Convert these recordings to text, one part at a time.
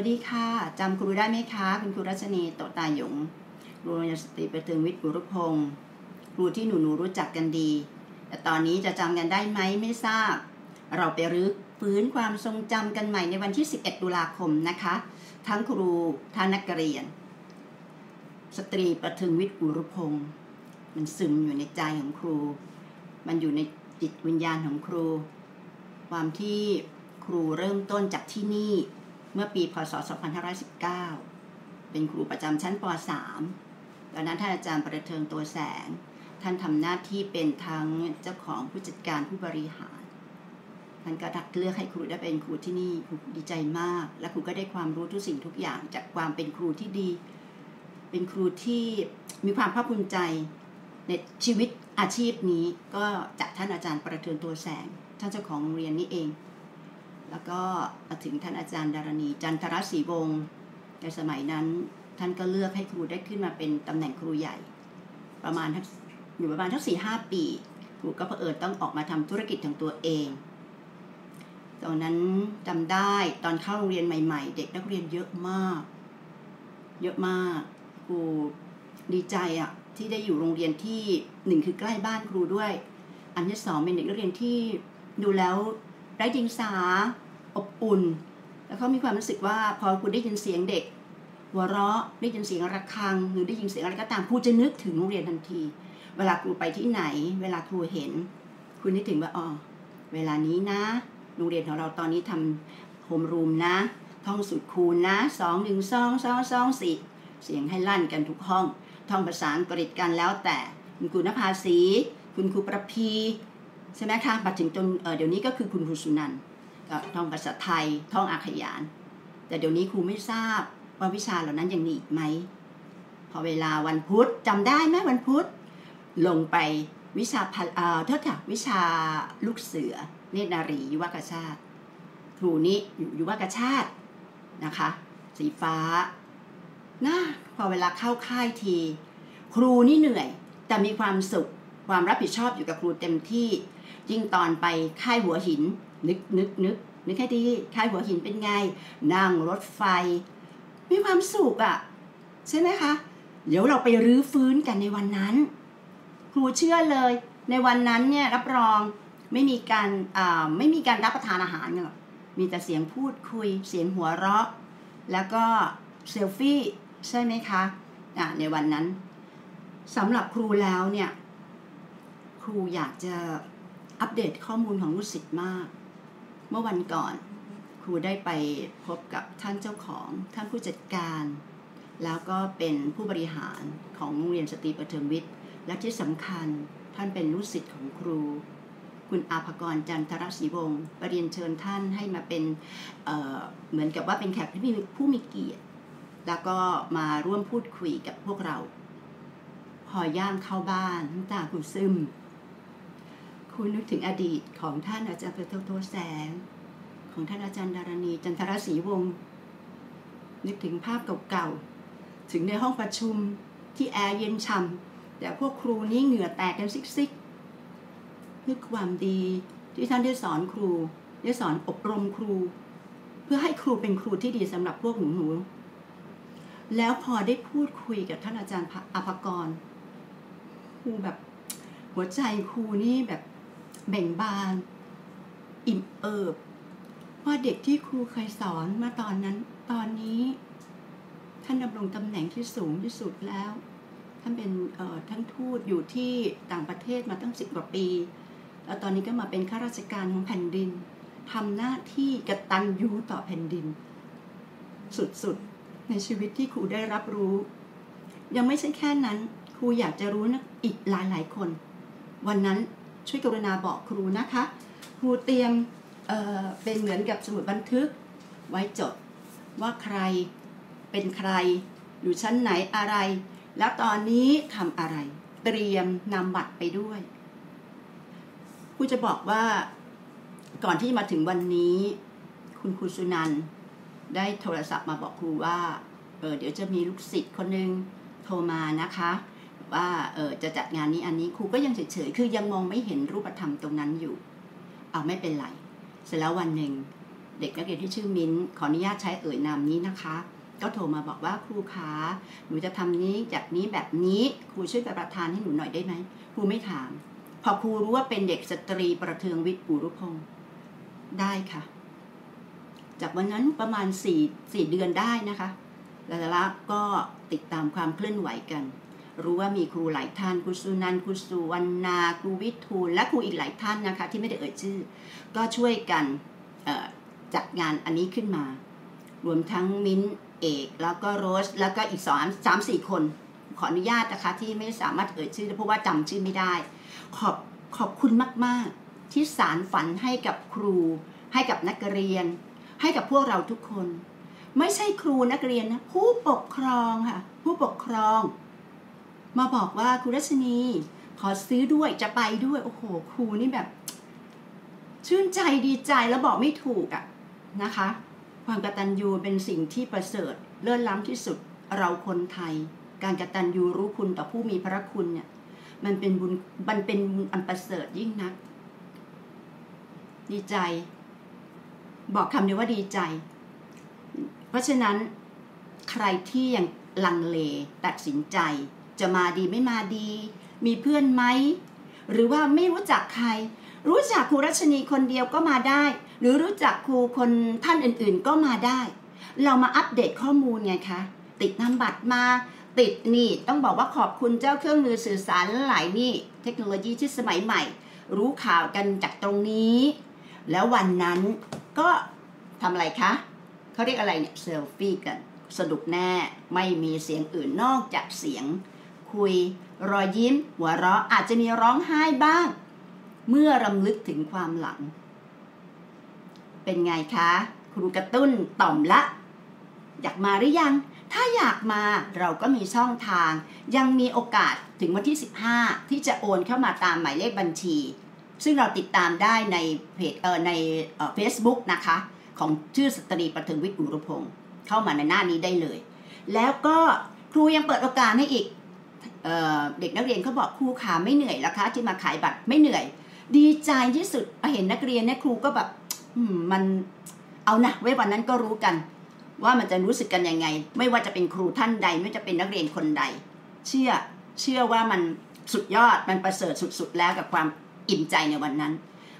วัสดีค่ะ จำครูได้ไหมคะ คุณครูรัชนีโตตาหยงครูยนสตรีประเทืองวิทย์บุรุพงศ์ครูที่หนูหนูรู้จักกันดี แต่ตอนนี้จะจำกันได้ไหมไม่ทราบ เราไปรื้อฟื้นความทรงจำกันใหม่ในวันที่ 11 ตุลาคมนะคะ ทั้งครูทั้งนักเรียน สตรีประเทืองวิทย์บุรุพงศ์มันซึมอยู่ในใจของครู มันอยู่ในจิตวิญญาณของครู ความที่ครูเริ่มต้นจากที่นี่ เมื่อปีพศ 2519 เป็นครูประจำชั้นป .3 ตอนนั้นท่านอาจารย์ประเทิงตัวแสง ท่านทำหน้าที่เป็นทั้งเจ้าของผู้จัดการผู้บริหาร ท่านก็ดักเลือกให้ครูได้เป็นครูที่นี่ครูดีใจมาก และครูก็ได้ความรู้ทุกสิ่งทุกอย่างจากความเป็นครูที่ดี เป็นครูที่มีความภาคภูมิใจในชีวิตอาชีพนี้ก็จากท่านอาจารย์ประเทิงตัวแสง ท่านเจ้าของโรงเรียนนี้เอง แล้วก็ถึงท่านอาจารย์ดารณี จันทรศรีวงศ์ในสมัยนั้น ท่านก็เลือกให้ครูได้ขึ้นมาเป็นตำแหน่งครูใหญ่ ประมาณทักอยู่ประมาณทักสี่ห้าปี ครูก็เผอิญต้องออกมาทำธุรกิจของตัวเอง ตอนนั้นจำได้ตอนเข้าโรงเรียนใหม่ ๆ เด็กนักเรียนเยอะมาก เยอะมากครูดีใจอะที่ได้อยู่โรงเรียนที่หนึ่งคือใกล้บ้านครูด้วย อันที่สองเป็นเด็กนักเรียนที่ดูแล้ว ไร้ดิงสาอบอุ่น แล้วเขามีความรู้สึกว่าพอคุณได้ยินเสียงเด็กหัวเราะได้ยินเสียงระฆัง หรือได้ยินเสียงอะไรก็ตามครูจะนึกถึงโรงเรียนทันที เวลาครูไปที่ไหน เวลาครูเห็น คุณนึกถึงว่าอ๋อเวลานี้นะโรงเรียนของเราตอนนี้ทำโฮมรูมนะ ท่องสุดคูณนะสองหนึ่งสองสองสองสี่เสียงให้ลั่นกันทุกห้อง ท่องภาษาอังกฤษกันแล้วแต่ คุณครูนภาสี คุณครูประพี ใช่ไหมคะมาถึงจนเเดี๋ยวนี้ก็คือคุณครูสุนันท์ท่องภาษาไทยท่องอาขยาน แต่เดี๋ยวนี้ครูไม่ทราบว่าวิชาเหล่านั้นยังมีอีกไหม พอเวลาวันพุธจำได้ไหมวันพุธลงไปวิชาพเอ่อเท่ากับวิชาลูกเสือเนตรนารียุวกชาติครูนี้อยู่ยุวกชาตินะคะ สีฟ้านะพอเวลาเข้าค่ายที ครูนี่เหนื่อย แต่มีความสุขความรับผิดชอบอยู่กับครูเต็มที่ ยิ่งตอนไปค่ายหัวหิน นึกนึกนึกนึกแค่ดีค่ายหัวหินเป็นไง นั่งรถไฟ มีความสุขอะ่ะ ใช่ไหมคะ เดี๋ยวเราไปรื้อฟื้นกันในวันนั้น ครูเชื่อเลย ในวันนั้นเนี่ยรับรองไม่มีการไม่มีการรับประทานอาหารกันหรอกมีแต่เสียงพูดคุย เสียงหัวเราะ แล้วก็เซลฟี่ใช่ไหมคะะในวันนั้นสำหรับครูแล้วเนี่ย ครูอยากจะ อัปเดตข้อมูลของลูกศิษย์มาก เมื่อวันก่อน ครูได้ไปพบกับท่านเจ้าของท่านผู้จัดการ แล้วก็เป็นผู้บริหารของโรงเรียนสตรีประเทิงวิทย์ และที่สำคัญท่านเป็นลูกศิษย์ของครู คุณอาภกรจันทรศรีวงศ์ปรเรียนเชิญท่านให้มาเป็นเเหมือนกับว่าเป็นแขกผู้มีเกียรติ แล้วก็มาร่วมพูดคุยกับพวกเรา พอย่างเข้าบ้านน้ำตาคุณซึม คุณนึกถึงอดีตของท่านอาจารย์เปโตโตแสง ของท่านอาจารย์ดารณีจันทรศรีวงศ์นึกถึงภาพเก่าๆ ถึงในห้องประชุมที่แอร์เย็นช่ำแต่พวกครูนี่เหงื่อแตกกันซิกๆนึกความดีที่ท่านได้สอนครู ได้สอนอบรมครู เพื่อให้ครูเป็นครูที่ดีสำหรับพวกหนูหนูแล้วพอได้พูดคุยกับท่านอาจารย์อภกรครูแบบ หัวใจครูนี่แบบ เบ่งบาน อิ่มเอิบว่าเด็กที่ครูเคยสอนมาตอนนั้น ตอนนี้ท่านดำรงตำแหน่งที่สูงที่สุดแล้ว ท่านเป็นท่านทูตอยู่ที่ต่างประเทศมาตั้งสิบกว่าปี แล้วตอนนี้ก็มาเป็นข้าราชการของแผ่นดินทำหน้าที่กระตัญญูต่อแผ่นดิน สุดๆ ในชีวิตที่ครูได้รับรู้ ยังไม่ใช่แค่นั้นครูอยากจะรู้นะอีกหลายหลายคน วันนั้น ช่วยกรุณาบอกครูนะคะ ครูเตรียมเเป็นเหมือนกับสมุดบันทึกไว้จดว่าใครเป็นใคร อยู่ชั้นไหนอะไร แล้วตอนนี้ทำอะไร เตรียมนำบัตรไปด้วยครูจะบอกว่าก่อนที่มาถึงวันนี้ คุณครูสุนันได้โทรศัพท์มาบอกครูว่าเออเดี๋ยวจะมีลูกศิษย์คนหนึ่งโทรมานะคะ ว่าเออจะจัดงานนี้อันนี้ครูก็ยังเฉยๆคือยังมองไม่เห็นรูปธรรมตรงนั้นอยู่ เอาไม่เป็นไร เสร็จแล้ววันหนึ่งเด็กนักเรียนที่ชื่อมิ้นขออนุญาตใช้เอ่ยนามนี้นะคะ ก็โทรมาบอกว่าครูคะหนูจะทำนี้จากนี้แบบนี้ครูช่วยประทานให้หนูหน่อยได้ไหมครูไม่ถาม พอครูรู้ว่าเป็นเด็กสตรีประเทืองวิทย์ปุรุพงศ์ได้ค่ะ จากวันนั้นประมาณสี่เดือนได้นะคะแล้วก็ติดตามความเคลื่อนไหวกัน รู้ว่ามีครูหลายท่านครูสุนันท์ครูสุวรรณาครูวิทูลและครูอีกหลายท่านนะคะ ที่ไม่ได้เอ่ยชื่อ ก็ช่วยกันจัดงานอันนี้ขึ้นมา รวมทั้งมิ้นเอกแล้วก็โรส แล้วก็อีกสองสามสี่คน ขออนุญาตนะคะที่ไม่สามารถเอ่ยชื่อเพราะว่าจำชื่อไม่ได้ ขอบขอบคุณมาก ๆ ที่สารฝันให้กับครู ให้กับนักเรียน ให้กับพวกเราทุกคน ไม่ใช่ครูนักเรียนนะผู้ปกครองค่ะ ผู้ปกครอง มาบอกว่าครูรัชนี ขอซื้อด้วยจะไปด้วยโอ้โหครูนี่แบบ ชื่นใจดีใจแล้วบอกไม่ถูกอะ่ะนะคะ ความกตัญญูเป็นสิ่งที่ประเสริฐเลื่อนล้ำที่สุดเราคนไทย การกตัญญูรู้คุณต่อผู้มีพระคุณเนี่ยมันเป็นบุญมันเป็นบุญอันประเสริฐยิ่งนัก ดีใจ บอกคำเดียวว่าดีใจ เพราะฉะนั้นใครที่ยังลังเลตัดสินใจ จะมาดีไม่มาดี มีเพื่อนไหมหรือว่าไม่รู้จักใคร รู้จักครูรัชนีคนเดียวก็มาได้ หรือรู้จักครูคนท่านอื่นๆก็มาได้ เรามาอัปเดตข้อมูลไงคะติดนามบัตรมาติดนี่ต้องบอกว่าขอบคุณเจ้าเครื่องมือสื่อสารหลายนี่ เทคโนโลยีที่สมัยใหม่ รู้ข่าวกันจากตรงนี้ แล้ววันนั้นก็ทำอะไรคะเขาเรียกอะไรเนี่ยเซลฟี่กันสนุกแน่ไม่มีเสียงอื่นนอกจากเสียง คุย รอยยิ้ม หัวเราะอาจจะมีร้องไห้บ้าง เมื่อรำลึกถึงความหลัง เป็นไงคะครูกระตุ้นต่อมละ อยากมาหรือยัง ถ้าอยากมาเราก็มีช่องทาง ยังมีโอกาสถึงวันที่ 15 ที่จะโอนเข้ามาตามหมายเลขบัญชี ซึ่งเราติดตามได้ในเพจเอ่อในเฟซบุ๊กนะคะ ของชื่อสตรีประถึงวิทย์อุรพงศ์เข้ามาในหน้านี้ได้เลย แล้วก็ครูยังเปิดโอกาสให้อีก เเด็กนักเรียนเขาบอกครูขาไม่เหนื่อยล้วคะที่มาขายบัตรไม่เหนื่อย ดีใจที่สุดเห็นนักเรียนเนี่ยครูก็แบบมันเอานะไว้วันนั้นก็รู้กัน ว่ามันจะรู้สึกกันยังไง ไม่ว่าจะเป็นครูท่านใด ไม่ว่าจะเป็นนักเรียนคนใด เชื่อเชื่อว่ามันสุดยอดมันประเสริฐสุด ๆ แล้วกับความอิ่มใจในวันนั้น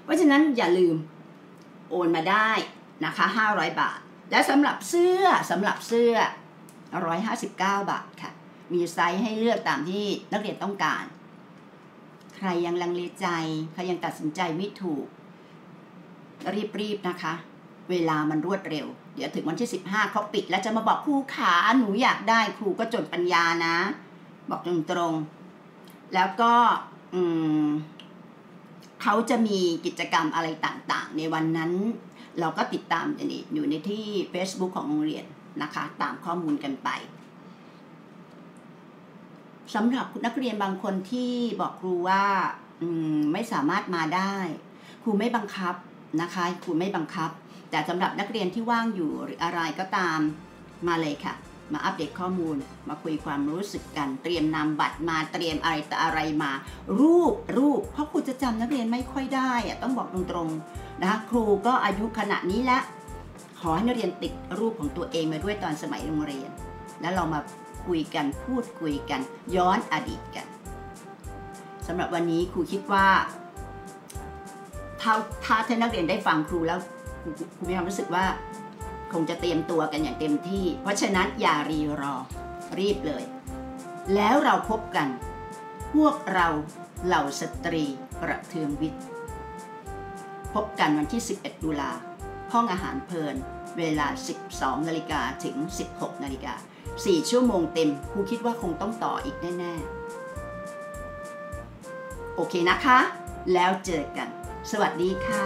เพราะฉะนั้นอย่าลืมโอนมาได้นะคะ 500 บาท และสำหรับเสื้อสำหรับเสื้อ 159 บาทค่ะ มีไซส์ให้เลือกตามที่นักเรียนต้องการ ใครยังลังเลใจ ใครยังตัดสินใจไม่ถูก รีบๆนะคะ เวลามันรวดเร็ว เดี๋ยวถึงวันที่ 15เขาปิด แล้วจะมาบอกครูขาหนูอยากได้ครูก็จนปัญญานะ บอกตรงๆ แล้วก็เขาจะมีกิจกรรมอะไรต่างๆ ในวันนั้น เราก็ติดตามอยู่ในที่ Facebook ของโรงเรียนนะคะ ตามข้อมูลกันไป สำหรับนักเรียนบางคนที่บอกครูว่าไม่สามารถมาได้ ครูไม่บังคับนะคะครูไม่บังคับ แต่สำหรับนักเรียนที่ว่างอยู่หรืออะไรก็ตามมาเลยค่ะ มาอัปเดตข้อมูล มาคุยความรู้สึกกัน เตรียมนำบัตรมาเตรียมอะไรแต่อะไรมา รูปรูป เพราะครูจะจำนักเรียนไม่ค่อยได้อะต้องบอกตรงๆนะคะครูก็อายุขนาดนี้แล้วขอให้นักเรียนติดรูปของตัวเองมาด้วยตอนสมัยโรงเรียน แล้วเรามา คุยกันพูดคุยกัน ย้อนอดีตกันสำหรับวันนี้ครูคิดว่า ถ้าถ้าท่านนักเรียนได้ฟังครูแล้วคุณมีความรู้สึกว่า คงจะเตรียมตัวกันอย่างเต็มที่ เพราะฉะนั้นอย่ารีรอรีบเลย แล้วเราพบกัน พวกเราเหล่าสตรีประเทืองวิทย์ พบกันวันที่ 11 ตุลาห้องอาหารเพลิน เวลา 12 นาฬิกาถึง 16 นาฬิกา 4 ชั่วโมงเต็มครูคิดว่าคงต้องต่ออีกแน่ ๆ โอเคนะคะ แล้วเจอกัน สวัสดีค่ะ